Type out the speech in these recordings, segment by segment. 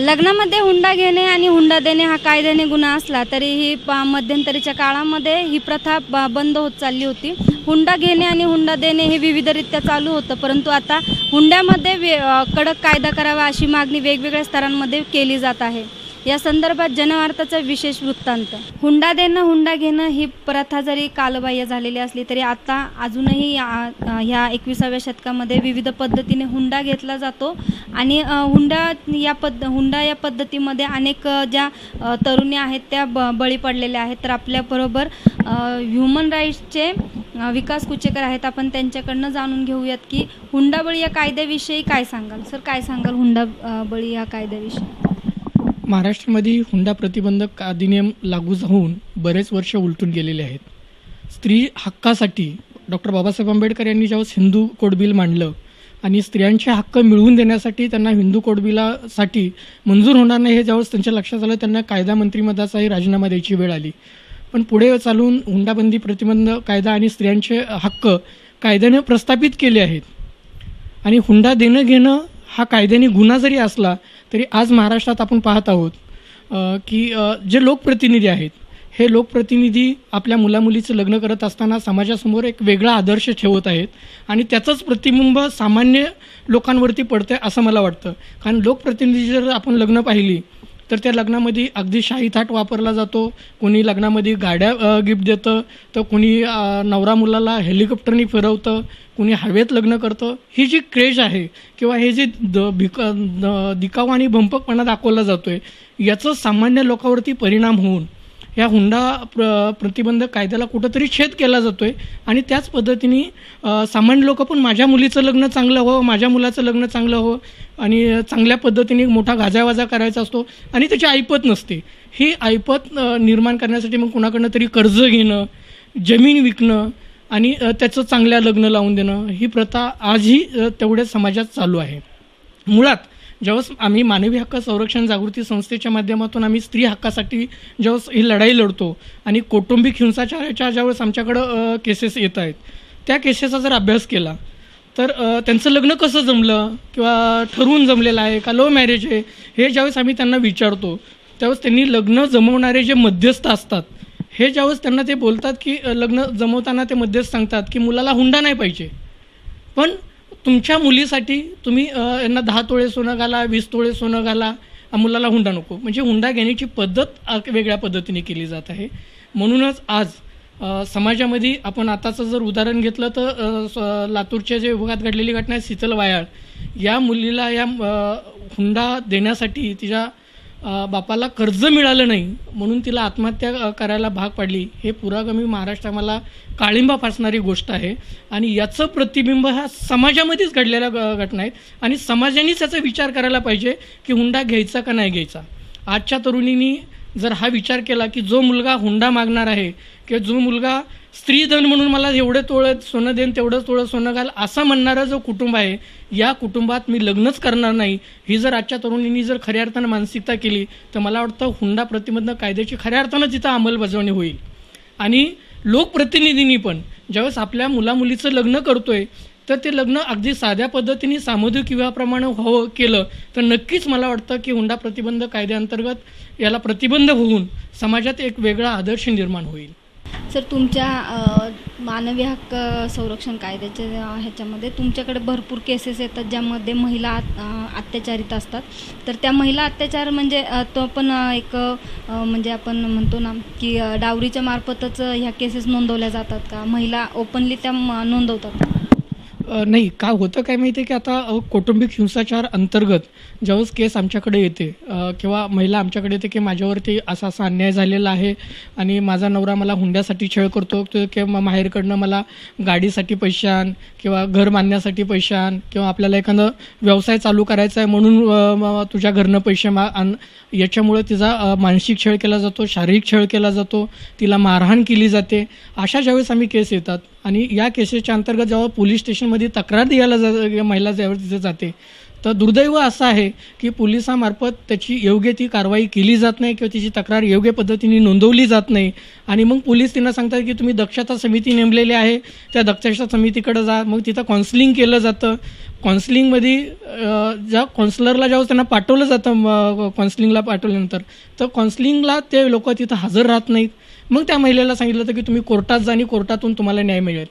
लग्नामध्ये हुंडा घेणे आणि हुंडा देणे हा कायद्याने गुन्हा असला तरी ही मध्यंतरीच्या काळामध्ये ही प्रथा ब- बंद होत चालली होती. हुंडा घेणे आणि हुंडा देणे हे विविधरित्या चालू होतं परंतु आता हुंड्यामध्ये वे कडक कायदा करावा अशी मागणी वेगवेगळ्या स्तरांमध्ये केली जात आहे. या संदर्भात जनवार्ताचा विशेष वृत्तांत. हुंडा देणं हुंडा घेणं ही प्रथा जरी कालबाह्य झालेली असली तरी आता अजूनही ह्या एकविसाव्या शतकामध्ये विविध पद्धतीने हुंडा घेतला जातो. आणि हुंडा या पद्ध हुंडा या पद्धतीमध्ये अनेक ज्या तरुणी आहेत त्या ब बळी पडलेल्या आहेत. तर आपल्याबरोबर ह्युमन राईट्सचे विकास कुचेकर आहेत. आपण त्यांच्याकडनं जाणून घेऊयात की हुंडाबळी या कायद्याविषयी काय सांगाल? सर काय सांगाल हुंडा बळी या कायद्याविषयी? महाराष्ट्रामध्ये हुंडा प्रतिबंधक अधिनियम लागू होऊन बरेच वर्ष उलटून गेलेले आहेत. स्त्री हक्कासाठी डॉक्टर बाबासाहेब आंबेडकर यांनी ज्यावेळेस हिंदू कोड बिल मांडलं आणि स्त्रियांचे हक्क मिळवून देण्यासाठी त्यांना हिंदू कोड बिलासाठी मंजूर होणार नाही हे ज्यावेळेस त्यांच्या लक्षात आलं त्यांना कायदा मंत्रिमंडळाचाही राजीनामा द्यायची वेळ आली. पण पुढे चालून हुंडाबंदी प्रतिबंध कायदा आणि स्त्रियांचे हक्क कायद्याने प्रस्थापित केले आहेत. आणि हुंडा देणं घेणं हा कायद्याने गुन्हा जरी असला तरी आज महाराष्ट्रात आपण पाहत आहोत की जे लोकप्रतिनिधी आहेत हे लोकप्रतिनिधी आपल्या मुलामुलीचं लग्न करत असताना समाजासमोर एक वेगळा आदर्श ठेवत आहेत आणि त्याचंच प्रतिबिंब सामान्य लोकांवरती पडतं आहे असं मला वाटतं. कारण लोकप्रतिनिधी जर आपण लग्न पाहिली तर त्या लग्नामध्ये अगदी शाही थाट वापरला जातो. कोणी लग्नामध्ये गाड्या गिफ्ट देतं तर कोणी नवरा मुलाला हेलिकॉप्टरनी फिरवतं कुणी हवेत लग्न करतं. ही जी क्रेज आहे किंवा हे जे द भिक दिकाव आणि भंपकपणा दाखवला जातो आहे याचं सामान्य लोकांवरती परिणाम होऊन या हुंडा प्र प्रतिबंध कायद्याला कुठंतरी छेद केला जातो आहे आणि त्याच पद्धतीने सामान्य लोक पण माझ्या मुलीचं लग्न चांगलं हो माझ्या मुलाचं लग्न चांगलं हो आणि चांगल्या पद्धतीने मोठा गाजावाजा करायचा असतो आणि त्याची ऐपत नसते. ही ऐपत निर्माण करण्यासाठी मग कुणाकडनं तरी कर्ज घेणं जमीन विकणं आणि त्याचं चांगल्या लग्न लावून देणं ही प्रथा आजही तेवढ्या समाजात चालू आहे. मुळात जेव्हा आम्ही मानवी हक्क संरक्षण जागृती संस्थेच्या माध्यमातून आम्ही स्त्री हक्कासाठी ज्यावेळेस ही लढाई लढतो आणि कौटुंबिक हिंसाचाराच्या ज्यावेळेस आमच्याकडं केसेस येत आहेत त्या केसेसचा जर अभ्यास केला तर त्यांचं लग्न कसं जमलं किंवा ठरवून जमलेलं आहे का लव्ह मॅरेज आहे हे ज्यावेळेस आम्ही त्यांना विचारतो त्यावेळेस त्यांनी लग्न जमवणारे जे मध्यस्थ असतात हे ज्यावेळेस त्यांना ते बोलतात की लग्न जमवताना ते मध्यस्थ सांगतात की मुलाला हुंडा नाही पाहिजे. पण तुमच्या मुलीसाठी तुम्ही यांना दहा तोळे सोनं घाला वीस तोळे सोनं घाला मुलाला हुंडा नको. म्हणजे हुंडा घेण्याची पद्धत वेगळ्या पद्धतीने केली जात आहे. म्हणूनच आज समाजामध्ये आपण आताचं जर उदाहरण घेतलं तर स- लातूरच्या जे विभागात घडलेली घटना आहे शीतल वायाळ या मुलीला या हुंडा देण्यासाठी तिच्या बापाला कर्ज मिळालं नाही म्हणून तिला आत्महत्या करायला भाग पाडली. हे पुरागमी महाराष्ट्र मला काळिंबा फासणारी गोष्ट आहे. आणि याचं प्रतिबिंब हा समाजामध्येच घडलेल्या घटना आहेत आणि समाजानेच याचा विचार करायला पाहिजे की हुंडा घ्यायचा का नाही घ्यायचा. आजच्या तरुणींनी जर हा विचार केला की जो मुलगा हुंडा मागणार आहे किंवा जो मुलगा स्त्रीधन म्हणून मला एवढं तोळं सोनं देन तेवढंच तोळं सोनं घाल असं म्हणणारं जो कुटुंब आहे या कुटुंबात मी लग्नच करणार नाही. ही जर आजच्या तरुणींनी जर खऱ्या अर्थानं मानसिकता केली तर मला वाटतं हुंडा प्रतिबंध कायद्याची खऱ्या अर्थानं तिथं अंमलबजावणी होईल. आणि लोकप्रतिनिधींनी पण ज्यावेळेस आपल्या मुलामुलीचं लग्न करतोय तर ते लग्न अगदी साध्या पद्धतीने सामुदायिक विवाहाप्रमाणे हो केलं तर नक्कीच मला वाटतं की हुंडा प्रतिबंध कायद्याअंतर्गत याला प्रतिबंध होऊन समाजात एक वेगळा आदर्श निर्माण होईल. सर तुमच्या मानवी हक्क संरक्षण कायद्याच्या ह्याच्यामध्ये तुमच्याकडे भरपूर केसेस येतात ज्यामध्ये महिला अत्याचारित असतात तर त्या महिला अत्याचार म्हणजे तो पण एक म्हणजे आपण म्हणतो ना की डावरीच्या मार्फतच ह्या केसेस नोंदवल्या जातात का महिला ओपनली त्या नोंदवतात का? नाही का होतं काय माहिती आहे की आता कौटुंबिक हिंसाचार अंतर्गत ज्यावेळेस केस आमच्याकडे येते किंवा महिला आमच्याकडे येते की माझ्यावरती असा असा अन्याय झालेला आहे आणि माझा नवरा मला हुंड्यासाठी छळ करतो किंवा माहेरकडनं मला गाडीसाठी पैशान आण किंवा घर मानण्यासाठी पैशान किंवा आपल्याला एखादं व्यवसाय चालू करायचा आहे म्हणून तुझ्या घरनं पैसे मा आण याच्यामुळे तिचा मानसिक छळ केला जातो शारीरिक छळ केला जातो तिला मारहाण केली जाते अशा ज्यावेळेस आम्ही केस येतात. आणि या केसेसच्या अंतर्गत जेव्हा पोलीस स्टेशनमध्ये तक्रार द्यायला जा महिला ज्यावेळेस तिथे जाते तर दुर्दैव असं आहे की पोलिसामार्फत त्याची योग्य ती कारवाई केली जात नाही किंवा तिची तक्रार योग्य पद्धतीने नोंदवली जात नाही. आणि मग पोलीस त्यांना सांगतात की तुम्ही दक्षता समिती नेमलेली आहे त्या दक्षता समितीकडे जा मग तिथं काउन्सिलिंग केलं जातं. काउन्सिलिंगमध्ये ज्या काउन्सिलरला ज्यावेळेस त्यांना पाठवलं जातं काउन्सिलिंगला पाठवल्यानंतर तर काउन्सिलिंगला ते लोक तिथं हजर राहत नाहीत. मग त्या महिलेला सांगितलं होतं की तुम्ही कोर्टात जा आणि कोर्टातून तुम्हाला न्याय मिळेल.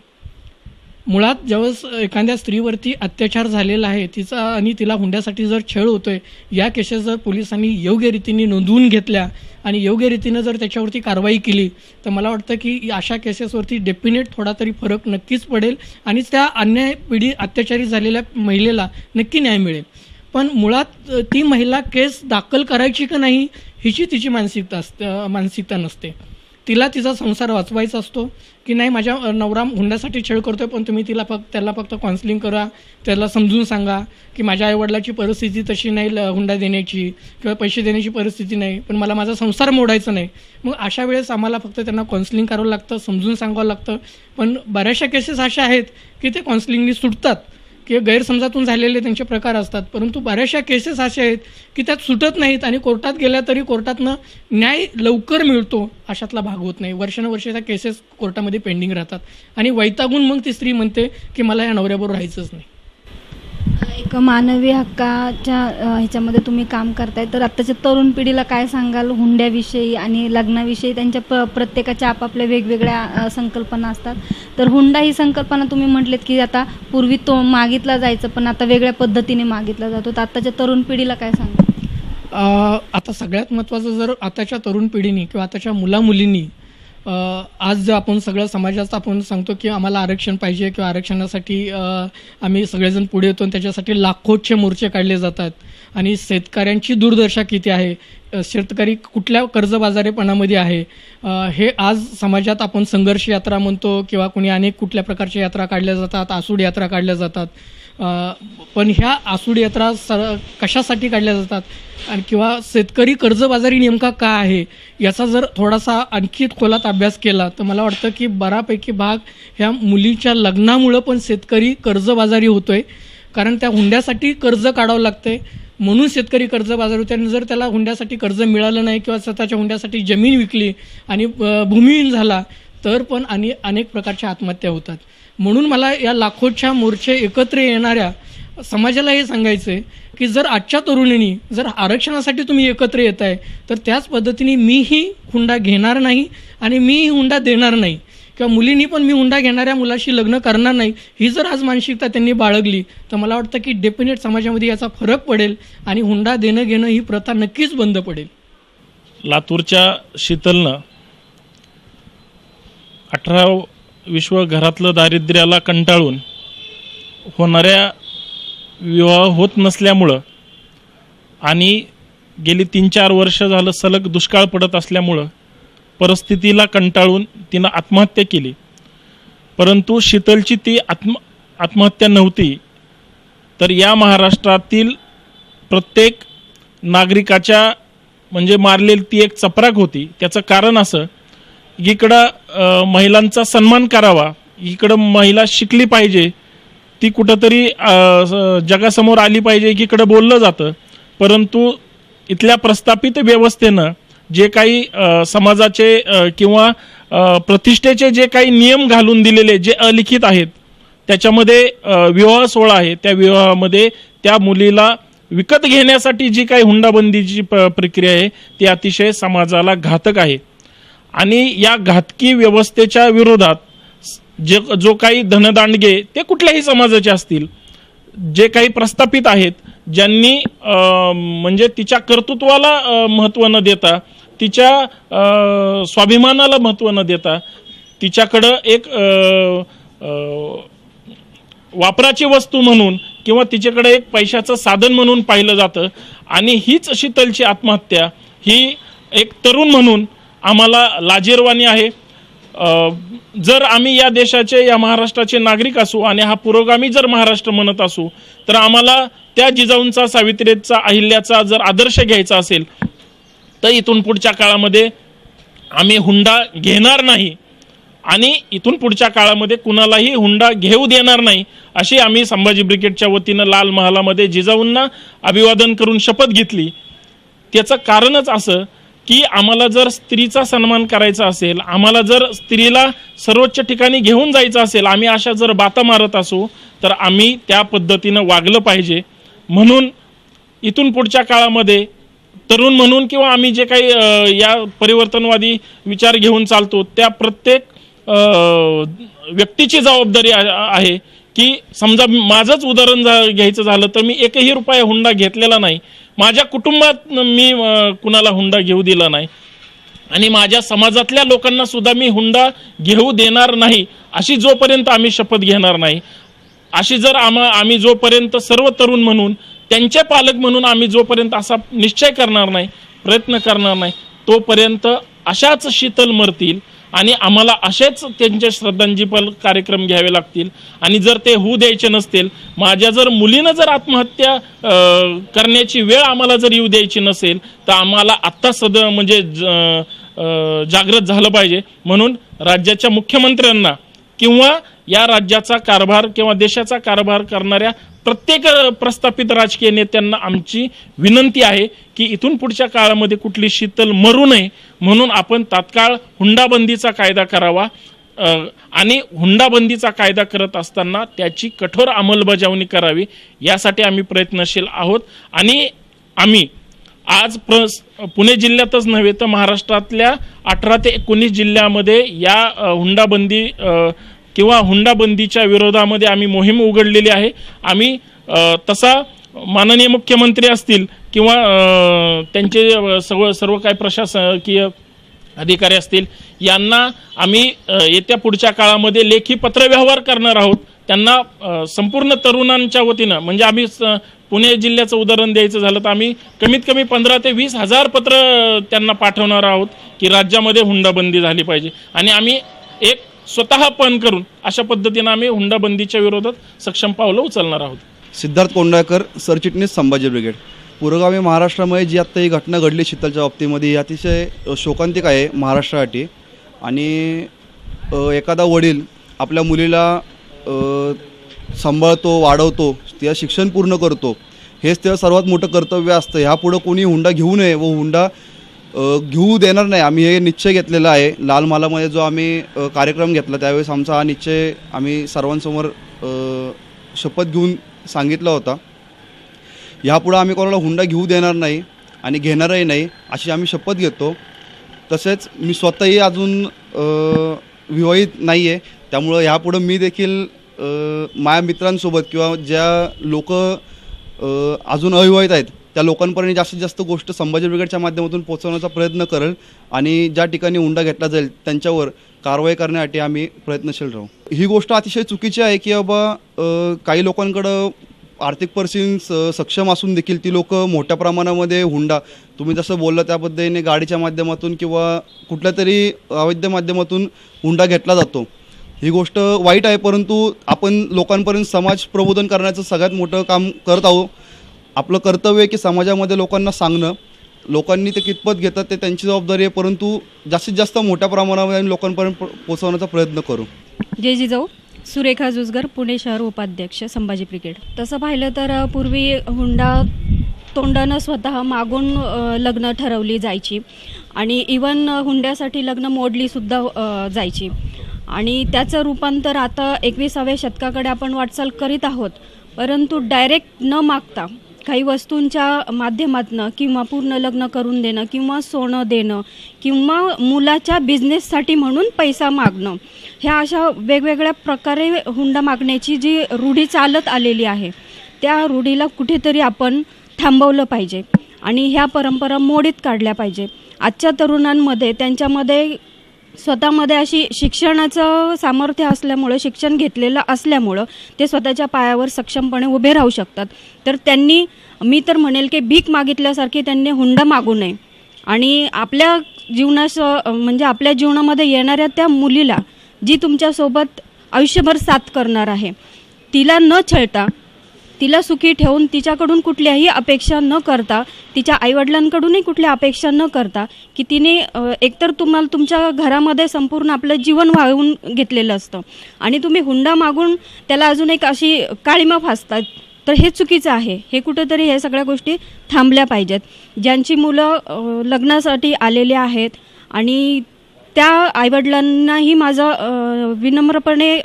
मुळात ज्यावेळेस एखाद्या स्त्रीवरती अत्याचार झालेला आहे तिचा आणि तिला हुंड्यासाठी जर छळ होतोय या केसेस जर पोलिसांनी योग्य रीतीने नोंदवून घेतल्या आणि योग्य रीतीनं जर त्याच्यावरती कारवाई केली तर मला वाटतं की अशा केसेसवरती डेफिनेट थोडा तरी फरक नक्कीच पडेल आणि त्या अन्याय पिढी अत्याचारी झालेल्या महिलेला नक्की न्याय मिळेल. पण मुळात ती महिला केस दाखल करायची का नाही हिची तिची मानसिकता असते मानसिकता नसते. तिला तिचा संसार वाचवायचा असतो की नाही माझ्या नवरा हुंड्यासाठी खेळ करतो आहे पण तुम्ही तिला फक्त त्याला फक्त काउन्सिलिंग करा त्याला समजून सांगा की माझ्या आईवडिलाची परिस्थिती तशी नाही ल- हुंडा देण्याची किंवा पैसे देण्याची परिस्थिती नाही पण मला माझा संसार मोडायचा नाही. मग अशा वेळेस आम्हाला फक्त त्यांना काउन्सिलिंग करावं लागतं समजून सांगावं लागतं. पण बऱ्याचशा केसेस अशा आहेत की ते काउन्सिलिंगनी सुटतात. किंवा गैरसमजातून झालेले त्यांचे प्रकार असतात. परंतु बऱ्याचशा केसेस अशा आहेत की त्यात सुटत नाहीत आणि कोर्टात गेल्या तरी कोर्टातनं न्याय लवकर मिळतो अशातला भाग होत नाही. वर्षानुवर्षे त्या केसेस कोर्टामध्ये पेंडिंग राहतात. आणि वैतागून मग ती स्त्री म्हणते की मला या नवऱ्याबरोबर राहायचंच नाही. एक मानवी हक्काच्या ह्याच्यामध्ये तुम्ही काम करताय. तर आत्ताच्या तरुण पिढीला काय सांगाल? हुंड्याविषयी आणि लग्नाविषयी त्यांच्या प्र प्रत्येकाच्या आपापल्या वेगवेगळ्या संकल्पना असतात. तर हुंडा ही संकल्पना तुम्ही म्हटलेत की आता पूर्वी तो मागितला जायचं पण आता वेगळ्या पद्धतीने मागितला जातो. तर आत्ताच्या तरुण पिढीला काय सांगाल? आता सगळ्यात महत्त्वाचं जर आताच्या तरुण पिढीने किंवा आताच्या मुलामुलींनी आज जर आपण सगळं समाजात आपण सांगतो की आम्हाला आरक्षण पाहिजे किंवा आरक्षणासाठी आम्ही सगळेजण पुढे येतो आणि त्याच्यासाठी लाखोचे मोर्चे काढले जातात. आणि शेतकऱ्यांची दुर्दशा किती आहे? शेतकरी कुठल्या कर्जबाजारीपणामध्ये आहे? हे आज समाजात आपण संघर्ष यात्रा म्हणतो किंवा कुणी अनेक कुठल्या प्रकारच्या यात्रा काढल्या जातात आसूड यात्रा काढल्या जातात. पण ह्या आसूड यात्रा स कशासाठी काढल्या जातात? आणि किंवा शेतकरी कर्जबाजारी नेमका का आहे? याचा जर थोडासा आणखी खोलात अभ्यास केला तर मला वाटतं की बऱ्यापैकी भाग ह्या मुलीच्या लग्नामुळं पण शेतकरी कर्जबाजारी होतोय. कारण त्या हुंड्यासाठी कर्ज काढावं लागतंय. म्हणून शेतकरी कर्जबाजारी होते आणि जर त्याला हुंड्यासाठी कर्ज मिळालं नाही किंवा स्वतःच्या हुंड्यासाठी जमीन विकली आणि भूमिहीन झाला तर पण आणि अनेक प्रकारच्या आत्महत्या होतात. म्हणून मला या लाखोच्या मोर्चे एकत्र येणाऱ्या समाजाला हे सांगायचं आहे की जर आजच्या तरुणींनी जर आरक्षणासाठी तुम्ही एकत्र येत आहे तर त्याच पद्धतीने मीही हुंडा घेणार नाही आणि मीही हुंडा देणार नाही. किंवा मुलींनी पण मी हुंडा घेणाऱ्या मुलाशी लग्न करणार नाही. ही जर आज मानसिकता त्यांनी बाळगली तर मला वाटतं की डेफिनेट समाजामध्ये याचा फरक पडेल आणि हुंडा देणं घेणं ही प्रथा नक्कीच बंद पडेल. लातूरच्या शीतलनं अठरा विश्व घरातलं दारिद्र्याला कंटाळून होणाऱ्या विवाह होत नसल्यामुळं आणि गेली तीन चार वर्ष झालं सलग दुष्काळ पडत असल्यामुळं परिस्थितीला कंटाळून तिनं आत्महत्या केली. परंतु शीतलची ती आत्म आत्महत्या नव्हती तर या महाराष्ट्रातील प्रत्येक नागरिकाच्या म्हणजे मारलेली ती एक चपराक होती. त्याचं कारण असं इकडं महिलांचा सन्मान करावा. इकडं महिला शिकली पाहिजे. ती कुठंतरी जगासमोर आली पाहिजे इकडं बोललं जातं. परंतु इथल्या प्रस्थापित व्यवस्थेनं जे काही समाजाचे किंवा प्रतिष्ठेचे जे काही नियम घालून दिलेले जे अलिखित आहेत त्याच्यामध्ये विवाह सोहळा आहे. त्या विवाहामध्ये त्या मुलीला विकत घेण्यासाठी जी काही हुंडाबंदीची प- प्रक्रिया आहे ती अतिशय समाजाला घातक आहे. आणि या घातकी व्यवस्थेच्या विरोधात जे जो काही धनदांडगे ते कुठल्याही समाजाचे असतील जे काही प्रस्थापित आहेत ज्यांनी म्हणजे तिच्या कर्तृत्वाला महत्त्व न देता तिच्या स्वाभिमानाला महत्त्व न देता तिच्याकडं एक आ, वापराची वस्तू म्हणून किंवा तिच्याकडे एक पैशाचं साधन म्हणून पाहिलं जातं. आणि हीच शीतलची आत्महत्या ही एक तरुण म्हणून आम्हाला लाजीरवाणी आहे. जर आम्ही या देशाचे या महाराष्ट्राचे नागरिक असू आणि हा पुरोगामी जर महाराष्ट्र म्हणत असू तर आम्हाला त्या जिजाऊंचा सावित्रीचा अहिल्याचा जर आदर्श घ्यायचा असेल तर इथून पुढच्या काळामध्ये आम्ही हुंडा घेणार नाही. आणि इथून पुढच्या काळामध्ये कुणालाही हुंडा घेऊ देणार नाही अशी आम्ही संभाजी ब्रिगेडच्या वतीनं लाल महालामध्ये जिजाऊंना अभिवादन करून शपथ घेतली. त्याचं कारणच असं की आम्हाला जर स्त्रीचा सन्मान करायचा असेल आम्हाला जर स्त्रीला सर्वोच्च ठिकाणी घेऊन जायचं असेल आम्ही अशा जर बाता मारत असू तर आम्ही त्या पद्धतीनं वागलं पाहिजे. म्हणून इथून पुढच्या काळामध्ये तरुण म्हणून किंवा आम्ही जे काही या परिवर्तनवादी विचार घेऊन चालतो त्या प्रत्येक व्यक्तीची जबाबदारी आहे की समजा माझंच उदाहरण घ्यायचं झालं तर मी एकही रुपया हुंडा घेतलेला नाही. माझ्या कुटुंबात मी कुणाला हुंडा घेऊ दिला नाही. आणि माझ्या समाजातल्या लोकांना सुद्धा मी हुंडा घेऊ देणार नाही अशी जोपर्यंत आम्ही शपथ घेणार नाही. अशी जर आम्हा आम्ही जोपर्यंत सर्व तरुण म्हणून त्यांचे पालक म्हणून आम्ही जोपर्यंत असा निश्चय करणार नाही प्रयत्न करणार नाही तोपर्यंत अशाच शीतल मरतील आणि आम्हाला असेच त्यांचे श्रद्धांजली कार्यक्रम घ्यावे लागतील. आणि जर ते होऊ द्यायचे नसतील माझ्या जर मुलीनं जर आत्महत्या करण्याची वेळ आम्हाला जर येऊ द्यायची नसेल तर आम्हाला आत्ता सद म्हणजे ज- जागृत झालं पाहिजे. म्हणून राज्याच्या मुख्यमंत्र्यांना किंवा या राज्याचा कारभार किंवा देशाचा कारभार करणाऱ्या प्रत्येक प्रस्थापित राजकीय नेत्यांना आमची विनंती आहे की इथून पुढच्या काळामध्ये कुठली शीतल मरू नये म्हणून आपण तात्काळ हुंडाबंदीचा कायदा करावा. आणि हुंडाबंदीचा कायदा करत असताना त्याची कठोर अंमलबजावणी करावी यासाठी आम्ही प्रयत्नशील आहोत. आणि आम्ही आज प्र पुणे जिल्ह्यातच नव्हे तर महाराष्ट्रातल्या अठरा ते एकोणीस जिल्ह्यामध्ये या हुंडाबंदी किंवा हुंडाबंदीच्या विरोधामध्ये आम्ही मोहीम उघडलेली आहे. आम्ही तसा माननीय मुख्यमंत्री असतील किंवा त्यांचे सर्व सर्व काही प्रशासकीय अधिकारी असतील यांना आम्ही येत्या पुढच्या काळामध्ये लेखी पत्रव्यवहार करणार आहोत. त्यांना संपूर्ण तरुणांच्या वतीनं म्हणजे आम्ही स- पुणे जिल्ह्याचं उदाहरण द्यायचं झालं तर आम्ही कमीत कमी पंधरा ते वीस हजार पत्र त्यांना पाठवणार आहोत की राज्यामध्ये हुंडाबंदी झाली पाहिजे. आणि आम्ही एक स्वतः पण करून अशा पद्धतीनं आम्ही हुंडाबंदीच्या विरोधात सक्षम पावलं उचलणार आहोत. सिद्धार्थ कोंडाळकर सरचिटणीस संभाजी ब्रिगेड. पुरोगामी महाराष्ट्रामध्ये जी आत्ता ही घटना घडली शीतलच्या बाबतीमध्ये ही अतिशय शोकांतिक आहे महाराष्ट्रासाठी. आणि एखादा वडील आपल्या मुलीला सांभाळतो वाढवतो तिला शिक्षण पूर्ण करतो. हेच त्याचं सर्वात मोठं कर्तव्य असतं. ह्यापुढं कोणी हुंडा घेऊ नये व हुंडा घेऊ देणार नाही. आम्ही हे निश्चय घेतलेला आहे. लाल मालामध्ये जो आम्ही कार्यक्रम घेतला त्यावेळेस आमचा हा निश्चय आम्ही सर्वांसमोर शपथ घेऊन सांगितला होता. ह्यापुढं आम्ही कोणाला हुंडा घेऊ देणार नाही आणि घेणारही नाही अशी आम्ही शपथ घेतो. तसेच मी स्वतःही अजून विवाहित नाही आहे त्यामुळं ह्यापुढं मी देखील माझ्या मित्रांसोबत किंवा ज्या लोक अजून अविवाहित आहेत त्या लोकांपर्यंत जास्तीत जास्त गोष्ट संभाजी ब्रिगेडच्या माध्यमातून पोहोचवण्याचा प्रयत्न करेल आणि ज्या ठिकाणी हुंडा घेतला जाईल त्यांच्यावर कारवाई करण्यासाठी आम्ही प्रयत्नशील राहू. ही गोष्ट अतिशय चुकीची आहे की बाबा काही लोकांकडं आर्थिक परिस्थिती स- सक्षम असून देखील ती लोक मोठ्या प्रमाणामध्ये हुंडा तुम्ही जसं बोललं त्या पद्धतीने गाडीच्या माध्यमातून किंवा कुठल्या तरी अवैध माध्यमातून हुंडा घेतला जातो. ही गोष्ट वाईट आहे परंतु आपण लोकांपर्यंत समाज प्रबोधन करण्याचं सगळ्यात मोठं काम करत आहोत. आपलं कर्तव्य आहे की समाजामध्ये लोकांना सांगणं. लोकांनी ते कितपत घेतात ते त्यांची जबाबदारी आहे परंतु जास्तीत जास्त मोठ्या प्रमाणामध्ये आम्ही लोकांपर्यंत पो- पोहोचवण्याचा प्रयत्न करू. जय जिजाऊ. सुरेखा जुजगर पुणे शहर उपाध्यक्ष संभाजी ब्रिगेड. तसं पाहिलं तर पूर्वी हुंडा तोंडानं स्वतः मागून लग्न ठरवली जायची. आणि इवन हुंड्यासाठी लग्न मोडलीसुद्धा जायची. आणि त्याचं रूपांतर आता एकविसाव्या शतकाकडे आपण वाटचाल करीत आहोत. परंतु डायरेक्ट न मागता काही वस्तूंच्या माध्यमातनं किंवा पूर्ण लग्न करून देणं किंवा सोनं देणं किंवा मुलाच्या बिझनेससाठी म्हणून पैसा मागणं ह्या अशा वेगवेगळ्या प्रकारे हुंडा मागण्याची जी रूढी चालत आलेली आहे त्या रूढीला कुठेतरी आपण थांबवलं पाहिजे आणि ह्या परंपरा मोडीत काढल्या पाहिजे. आजच्या तरुणांमध्ये त्यांच्यामध्ये स्वतःमध्ये अशी शिक्षणाचं सामर्थ्य असल्यामुळं शिक्षण घेतलेलं असल्यामुळं ते स्वतःच्या पायावर सक्षमपणे उभे राहू शकतात. तर त्यांनी मी तर म्हणेल की भीक मागितल्यासारखी त्यांनी हुंडा मागू नये. आणि आपल्या जीवनास म्हणजे आपल्या जीवनामध्ये येणाऱ्या त्या मुलीला जी तुमच्यासोबत आयुष्यभर साथ करणार आहे तिला न छळता तिला सुखी ठेवून तिच्याकडून कुठल्याही अपेक्षा न करता तिच्या आईवडिलांकडूनही कुठल्या अपेक्षा न करता की तिने एकतर तुम्हाला तुमच्या घरामध्ये संपूर्ण आपलं जीवन वाहून घेतलेलं असतं. आणि तुम्ही हुंडा मागून त्याला अजून एक अशी काळीमा फासतात तर हे चुकीचं आहे. हे कुठंतरी हे सगळ्या गोष्टी थांबल्या पाहिजेत. ज्यांची मुलं लग्नासाठी आलेले आहेत आणि त्या आईवडिलांनाही माझं विनम्रपणे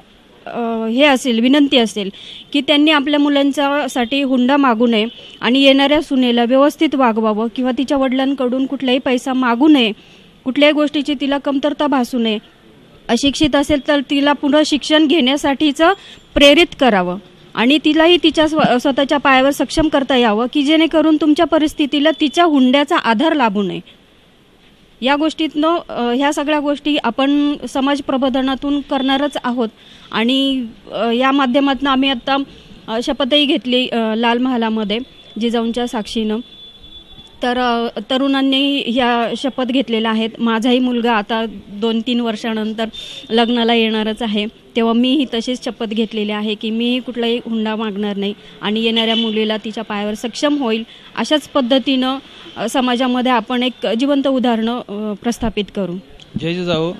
हे असेल विनंती असेल की त्यांनी आपल्या मुलांच्यासाठी हुंडा मागू नये आणि येणाऱ्या सुनेला व्यवस्थित वागवावं किंवा तिच्या वडिलांकडून कुठलाही पैसा मागू नये कुठल्याही गोष्टीची तिला कमतरता भासू नये अशिक्षित असेल तर तिला पुन्हा शिक्षण घेण्यासाठीचं प्रेरित करावं आणि तिलाही तिच्या स्व स्वतःच्या पायावर सक्षम करता यावं की जेणेकरून तुमच्या परिस्थितीला तिच्या हुंड्याचा आधार लाभू नये. या गोष्टीतनं ह्या सगळ्या गोष्टी आपण समाज प्रबोधनातून करणारच आहोत. आणि या माध्यमातून आम्ही आत्ता शपथही घेतली लाल महालामध्ये जिजाऊंच्या साक्षीनं. तर तरुणांनी ह्या शपथ घेतलेल्या आहेत. माझाही मुलगा आता दोन तीन वर्षानंतर लग्नाला येणारच आहे. तेव्हा मीही तशीच शपथ घेतलेली आहे की मीही कुठलाही हुंडा मागणार नाही आणि येणाऱ्या मुलीला तिच्या पायावर सक्षम होईल अशाच पद्धतीनं समाजामध्ये आपण एक जिवंत उदाहरणं प्रस्थापित करू. जय जिजाऊ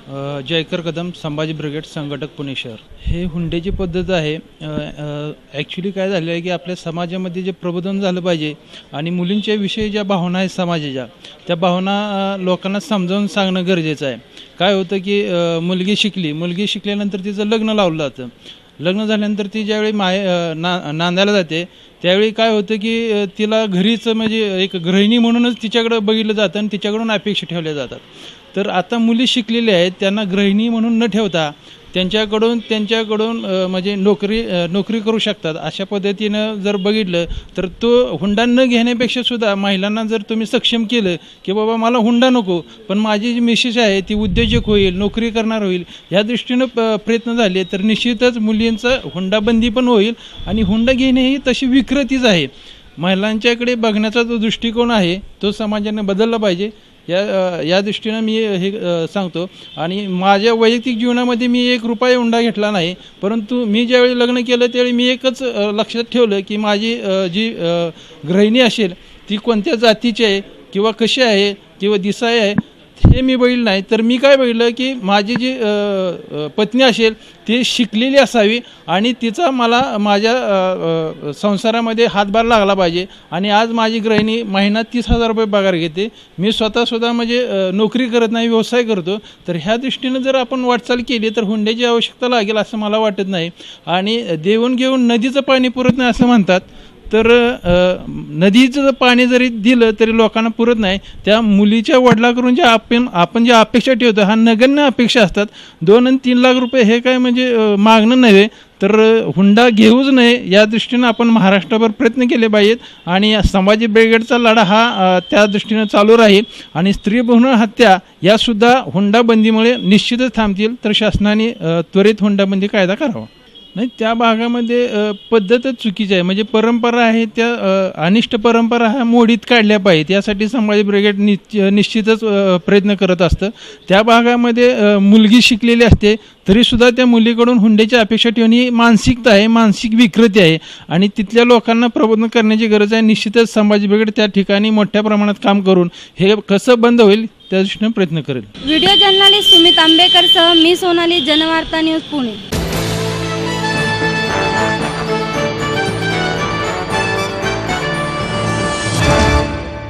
जयकर कदम संभाजी ब्रिगेड संघटक पुणे शहर. हे हुंड्याची पद्धत आहे. ॲक्च्युली काय झालं आहे की आपल्या समाजामध्ये जे प्रबोधन झालं पाहिजे आणि मुलींच्या विषयी ज्या भावना आहेत समाजाच्या त्या भावना लोकांना समजावून सांगणं गरजेचं आहे. काय होतं की मुलगी शिकली मुलगी शिकल्यानंतर तिचं लग्न लावलं जातं. लग्न झाल्यानंतर ती ज्यावेळी माय ना नांदायला जाते त्यावेळी काय होतं की तिला घरीच म्हणजे एक गृहिणी म्हणूनच तिच्याकडं बघितलं जातं आणि तिच्याकडून अपेक्षा ठेवल्या जातात. तर आता मुली शिकलेल्या आहेत त्यांना गृहिणी म्हणून न ठेवता त्यांच्याकडून त्यांच्याकडून म्हणजे नोकरी नोकरी करू शकतात. अशा पद्धतीनं जर बघितलं तर तो हुंडा न घेण्यापेक्षा सुद्धा महिलांना जर तुम्ही सक्षम केलं की बाबा मला हुंडा नको पण माझी जी मिसेस आहे ती उद्योजक होईल नोकरी करणार होईल ह्या दृष्टीनं प प्रयत्न झाले तर निश्चितच मुलींचं हुंडाबंदी पण होईल आणि हुंडा घेणे ही तशी विकृतीच आहे. महिलांच्याकडे बघण्याचा जो दृष्टिकोन आहे तो समाजाने बदलला पाहिजे. या या दृष्टीनं मी हे सांगतो. आणि माझ्या वैयक्तिक जीवनामध्ये मी एक रुपया हुंडा घेतला नाही परंतु मी ज्यावेळी लग्न केलं त्यावेळी मी एकच लक्षात ठेवलं की माझी जी गृहिणी असेल ती कोणत्या जातीची आहे किंवा कशी आहे किंवा दिसाय आहे हे मी बघितलं नाही. तर मी काय बघितलं की माझी जी पत्नी असेल ती शिकलेली असावी आणि तिचा मला माझ्या संसारामध्ये हातभार लागला पाहिजे. आणि आज माझी गृहिणी महिना तीस हजार रुपये पगार घेते. मी स्वतःसुद्धा म्हणजे नोकरी करत नाही व्यवसाय करतो. तर ह्या दृष्टीनं जर आपण वाटचाल केली तर हुंड्याची आवश्यकता लागेल असं मला वाटत नाही. आणि देऊन घेऊन नदीचं पाणी पुरत नाही असं म्हणतात. तर नदीचं जर पाणी जरी दिलं तरी लोकांना पुरत नाही. त्या मुलीच्या वडिलाकडून ज्या आपण आपण ज्या अपेक्षा ठेवतो हा नगण्य अपेक्षा असतात. दोन आणि तीन लाख रुपये हे काय म्हणजे मागणं नव्हे. तर हुंडा घेऊच नये. या दृष्टीनं आपण महाराष्ट्रावर प्रयत्न केले पाहिजेत. आणि संभाजी ब्रिगेडचा लढा हा त्या दृष्टीनं चालू राहील. आणि स्त्री भ्रूण हत्या यासुद्धा हुंडाबंदीमुळे निश्चितच थांबतील. तर शासनाने त्वरित हुंडाबंदी कायदा करावा. नाही त्या भागामध्ये पद्धतच चुकीची आहे. म्हणजे परंपरा आहे त्या अनिष्ट परंपरा ह्या मोडीत काढल्या पाहिजेत. यासाठी संभाजी ब्रिगेड निश्च निश्चितच प्रयत्न करत असतं. त्या भागामध्ये मुलगी शिकलेली असते तरीसुद्धा त्या मुलीकडून हुंड्याची अपेक्षा ठेवणे ही मानसिकता आहे मानसिक विकृती आहे. आणि तिथल्या लोकांना प्रबोधन करण्याची गरज आहे. निश्चितच संभाजी ब्रिगेड त्या ठिकाणी मोठ्या प्रमाणात काम करून हे कसं बंद होईल त्या दृष्टीनं प्रयत्न करेल. व्हिडिओ जर्नलिस्ट सुमित आंबेकरसह मी सोनाली जनवार्ता न्यूज पुणे.